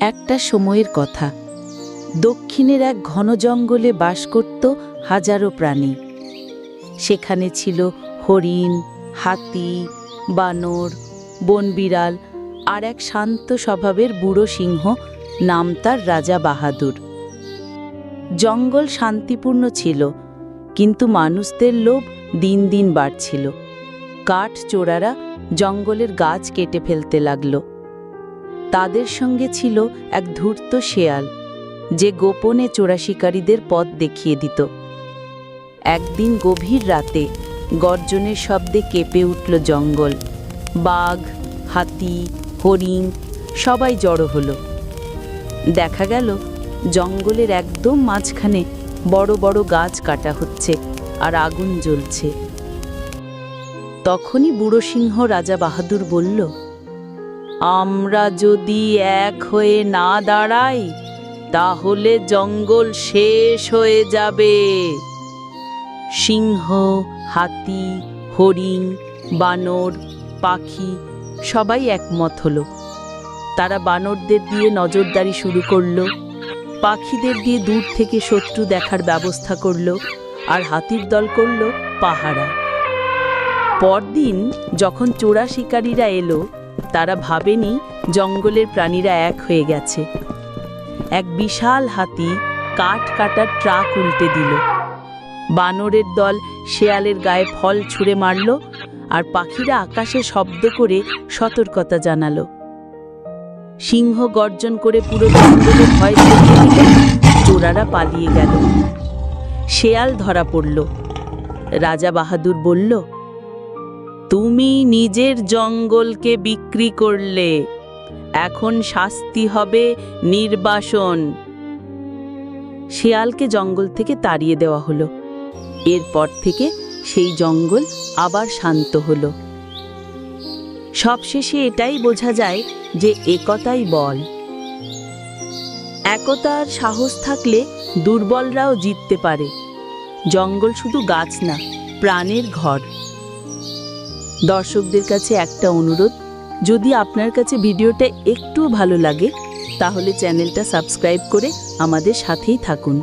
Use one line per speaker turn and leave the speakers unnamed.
একটা সময়ের কথা। দক্ষিণের এক ঘন জঙ্গলে বাস করত হাজারো প্রাণী। সেখানে ছিল হরিণ, হাতি, বানর, বনবিড়াল আর এক শান্ত স্বভাবের বুড়ো সিংহ নাম তার রাজা বাহাদুর। জঙ্গল শান্তিপূর্ণ ছিল, কিন্তু মানুষদের লোভ দিন দিন বাড়ছিল। কাঠ চোরারা জঙ্গলের গাছ কেটে ফেলতে লাগল। তাদের সঙ্গে ছিল এক ধূর্ত শেয়াল, যে গোপনে চোরা শিকারীদের পথ দেখিয়ে দিত। একদিন গভীর রাতে গর্জনের শব্দে কেঁপে উঠল জঙ্গল। বাঘ, হাতি, হরিণ সবাই জড়ো হলো। দেখা গেল, জঙ্গলের একদম মাঝখানে বড় বড় গাছ কাটা হচ্ছে আর আগুন জ্বলছে। তখনই বুড়ো সিংহ রাজা বাহাদুর বলল আমরা যদি এক হয়ে না দাঁড়াই, তাহলে জঙ্গল শেষ হয়ে যাবে। সিংহ, হাতি, হরিণ, বানর, পাখি, সবাই একমত হলো। তারা বানরদের দিয়ে নজরদারি শুরু করল, পাখিদের দিয়ে দূর থেকে শত্রু দেখার ব্যবস্থা করল, আর হাতির দল করল পাহারা। পরদিন যখন চোরা শিকারীরা এলো তারা ভাবেনি জঙ্গলের প্রাণীরা এক হয়ে গেছে। এক বিশাল হাতি কাঠ কাটার ট্রাক উল্টে দিল। বানরের দল শেয়ালের গায়ে ফল ছুঁড়ে মারল আর পাখিরা আকাশে শব্দ করে সতর্কতা জানালো। সিংহ গর্জন করে পুরো জঙ্গলে ভয় চোরারা পালিয়ে গেল। শেয়াল ধরা পড়ল। রাজা বাহাদুর বলল তুমি নিজের জঙ্গলকে বিক্রি করলে। এখন শাস্তি হবে নির্বাসন। শেয়ালকে জঙ্গল থেকে তাড়িয়ে দেওয়া হলো। এরপর থেকে সেই জঙ্গল আবার শান্ত হলো। সবশেষে এটাই বোঝা যায় যে একতাই বল। একতার সাহস থাকলে দুর্বলরাও জিততে পারে। জঙ্গল শুধু গাছ না, প্রাণের ঘর। দর্শকদের কাছে একটা অনুরোধ, যদি আপনার কাছে ভিডিওটা একটু ভালো লাগে, তাহলে চ্যানেলটা সাবস্ক্রাইব করে আমাদের সাথেই থাকুন।